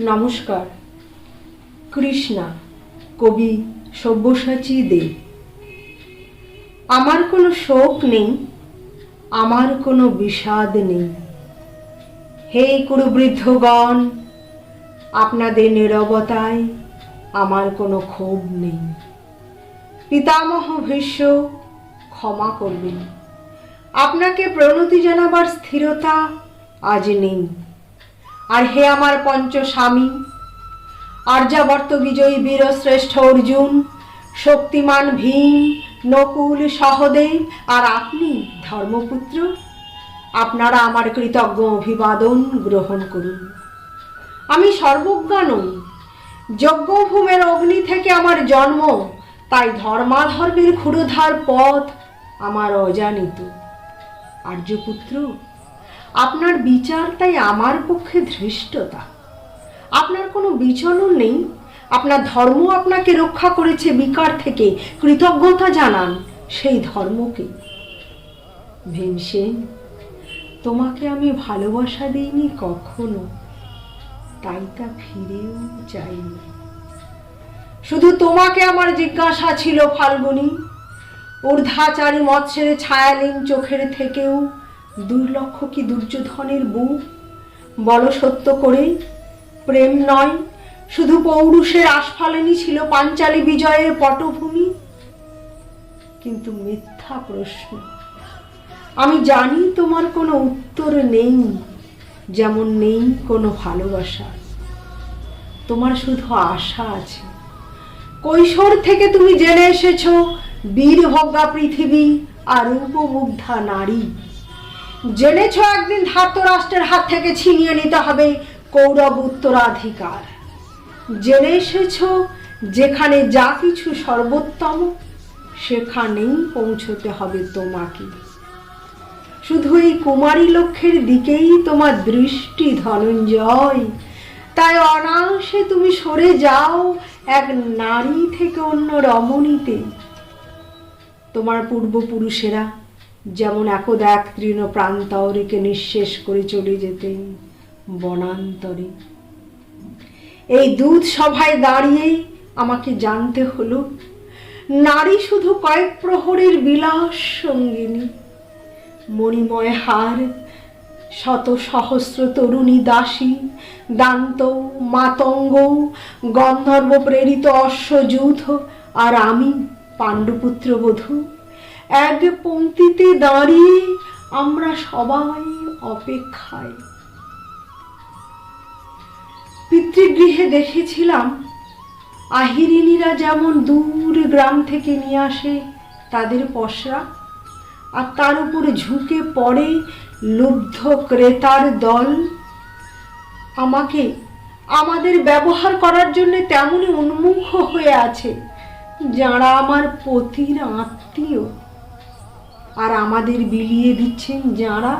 নমস্কার। কৃষ্ণা, কবি সব্যসাচী দে। আমার কোনো শোক নেই, আমার কোনো বিষাদ নেই। হে কুরুবৃদ্ধগণ আপনাদের নীরবতায় আমার কোনো ক্ষোভ নেই। পিতামহ ভীষ্ম, ক্ষমা করবেন। আপনাকে প্রণতি জানাবার স্থিরতা আজ নেই। আর হে আমার পঞ্চস্বামী, আর্যাবর্ত বিজয়ী বীরশ্রেষ্ঠ অর্জুন, শক্তিমান ভীম, নকুল সহদেব, আর আপনি ধর্মপুত্র, আপনারা আমার কৃতজ্ঞ অভিবাদন গ্রহণ করুন। আমি সর্বজ্ঞা নই, যজ্ঞভূমের অগ্নি থেকে আমার জন্ম, তাই ধর্মাধর্মের ক্ষুরধার পথ আমার অজানিত। আর্যপুত্র আপনার বিচার তাই আমার পক্ষে ধৃষ্টতা। আপনার কোনো বিচলন নেই। আপনার ধর্ম আপনাকে রক্ষা করেছে বিকার থেকে। কৃতজ্ঞতা জানান সেই ধর্মকে। ভীমসেন তোমাকে আমি ভালোবাসা দিইনি কখনো। তাই তা ফিরেও চাইনি। শুধু তোমাকে আমার জিজ্ঞাসা ছিল ফাল্গুনি। ঊর্ধ্বাচারী মৎস্যের ছায়ালীন চোখের থেকেও দুর্লক্ষ কি দুর্যোধনের বুক বল সত্য করে, প্রেম নয়, শুধু পৌরুষের আস্ফালনই ছিল পাঞ্চালী বিজয়ের পটভূমি। কিন্তু মিথ্যা প্রশ্ন, আমি জানি তোমার কোনো উত্তর নেই, যেমন নেই কোনো ভালোবাসা। তোমার শুধু আশা আছে। কৈশোর থেকে তুমি জেনে এসেছ বীরভজ্ঞা পৃথিবী আর উপমুগ্ধা নারী। জেনেছ একদিন ধার্তরাষ্ট্রের হাত থেকে ছিনিয়ে নিতে হবে কৌরব উত্তরাধিকার। জেনে এসেছ যেখানে যা কিছু সর্বোত্তম, সেখানেই পৌঁছতে হবে তোমাকে। শুধু এই কুমারী লক্ষ্যের দিকেই তোমার দৃষ্টি ধনঞ্জয়। তাই অনায়াসে তুমি সরে যাও এক নারী থেকে অন্য রমণীতে। তোমার পূর্বপুরুষেরা যেমন একদা এক তৃণ প্রান্তরিকে নিঃশেষ করে চলে যেতেন বনান্তরে। এই দুধ সভায় দাঁড়িয়ে আমাকে জানতে হলো, নারী শুধু কয়েক প্রহরের বিলাস সঙ্গিনী, মণিময় হার, শত সহস্র তরুণী দাসী, দান্ত, মাতঙ্গ, গন্ধর্ব প্রেরিত অশ্বযুধ, আর আমি পাণ্ডুপুত্র বধূ এক পংক্তিতে দাঁড়িয়ে আমরা সবাই অপেক্ষায়। পিতৃগৃহে দেখেছিলাম আহিরিনীরা যেমন দূর গ্রাম থেকে নিয়ে আসে তাদের পশরা আর তার উপরে ঝুঁকে পড়ে লুব্ধ ক্রেতার দল। আমাকে আমাদের ব্যবহার করার জন্য তেমনই উন্মুখ হয়ে আছে যারা আমার পতির আত্মীয়। আর আমাদের বিলিয়ে দিচ্ছেন যারা,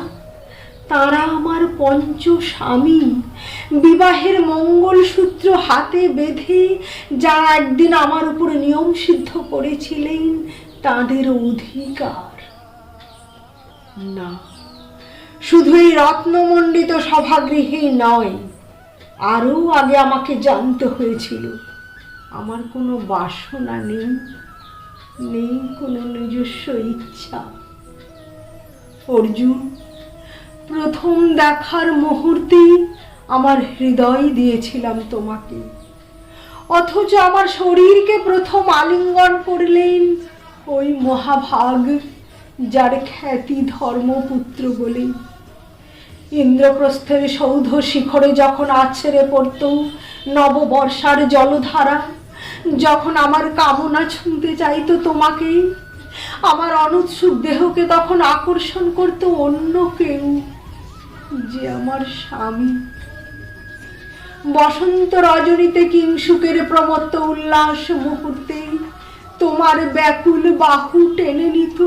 তারা আমার পঞ্চ স্বামী। বিবাহের মঙ্গলসূত্র হাতে বেঁধে যারা একদিন আমার উপর নিয়ম সিদ্ধ করেছিলেন, তাদের অধিকার। না, শুধু এই রত্নমণ্ডিত সভাগৃহেই নয়, আরও আগে আমাকে জানতে হয়েছিল, আমার কোনো বাসনা নেই নেই কোনো নিজস্ব ইচ্ছা। অর্জুন, প্রথম দেখার মুহূর্তেই আমার হৃদয় দিয়েছিলাম তোমাকে। অথচ আমার শরীরকে প্রথম আলিঙ্গন করলেন ওই মহাভাগ যার খ্যাতি ধর্মপুত্র বলে। ইন্দ্রপ্রস্থের সৌধ শিখরে যখন আছড়ে পড়ত নববর্ষার জলধারা, যখন আমার কামনা ছুঁতে চাইতো তোমাকে আমার অনুৎসুক দেহকে তখন আকর্ষণ করতো অন্য কেউ যে আমার স্বামী। বসন্ত রজনীতে কিংসুকের প্রমত্ত উল্লাস মুহূর্তে তোমার ব্যাকুল বাহু টেনে নিত।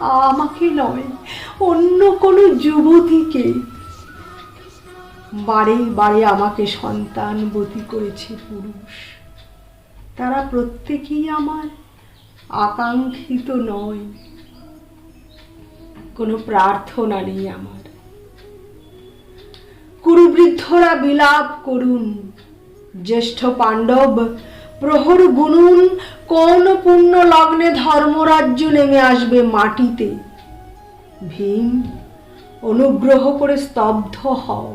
আমাকে নয়, অন্য কোনো যুবতীকে। বারে বারে আমাকে সন্তান বতি করেছে পুরুষ। তারা প্রত্যেকেই আমার আকাঙ্ক্ষিত নয়। কোনো প্রার্থনা নেই আমার। কুরুবৃদ্ধরা বিলাপ করুন। জ্যেষ্ঠ পাণ্ডব প্রহর গুনুন। কোন পুণ্য লগ্নে ধর্মরাজ্য নেমে আসবে মাটিতে। ভীম, অনুগ্রহ করে স্তব্ধ হও।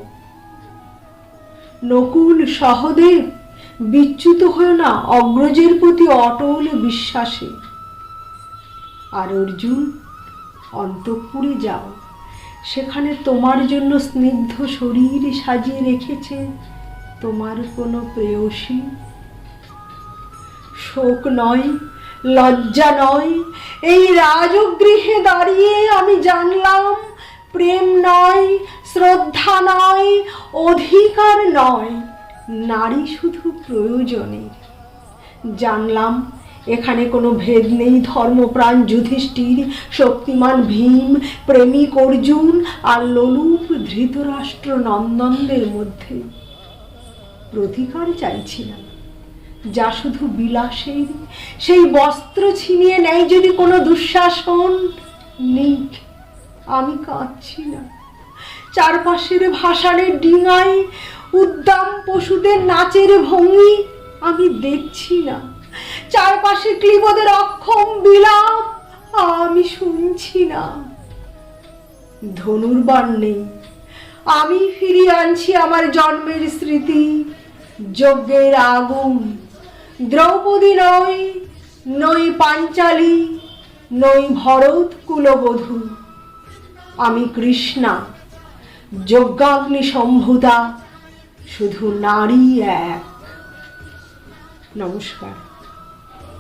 নকুল সহদেব, বিচ্যুত হয়েও না অগ্রজের প্রতি অটল বিশ্বাসে আর অর্জুন, অন্তঃপুরে যাও। সেখানে তোমার জন্য স্নিগ্ধ শরীর সাজিয়ে রেখেছে তোমার কোনো প্রেয়সী। শোক নয়, লজ্জা নয়, এই রাজগৃহে দাঁড়িয়ে আমি জানলাম প্রেম নয়, শ্রদ্ধা নয়, অধিকার নয়, নারী শুধু প্রয়োজনের জানলাম এখানে কোনো ভেদ নেই, ধর্মপ্রাণ যুধিষ্ঠির, শক্তিমান ভীম, প্রেমিক অর্জুন আর লোলুপ ধৃতরাষ্ট্র নন্দনদের মধ্যে। প্রতিকার চাইছিলাম। যা শুধু বিলাসের, সেই বস্ত্র ছিনিয়ে নেয় যদি কোনো দুঃশাসন। নিক আমি কাঁদছি না। চারপাশের ভাসানের ডিঙায় উদ্দাম পশুদের নাচের ভঙ্গি আমি দেখছি না। চারপাশে ক্লিবদের অক্ষম বিলাপ, আমি শুনছি না। ধনুর্বাণ নেই। আমি ফিরিয়ে আনছি আমার জন্মের স্মৃতি, যজ্ঞের আগুন। দ্রৌপদী নয় নই পাঞ্চালী, নই ভরত কুলবধূ। আমি কৃষ্ণা, যজ্ঞাগ্নি সম্ভুতা, শুধু নারী এক। নমস্কার।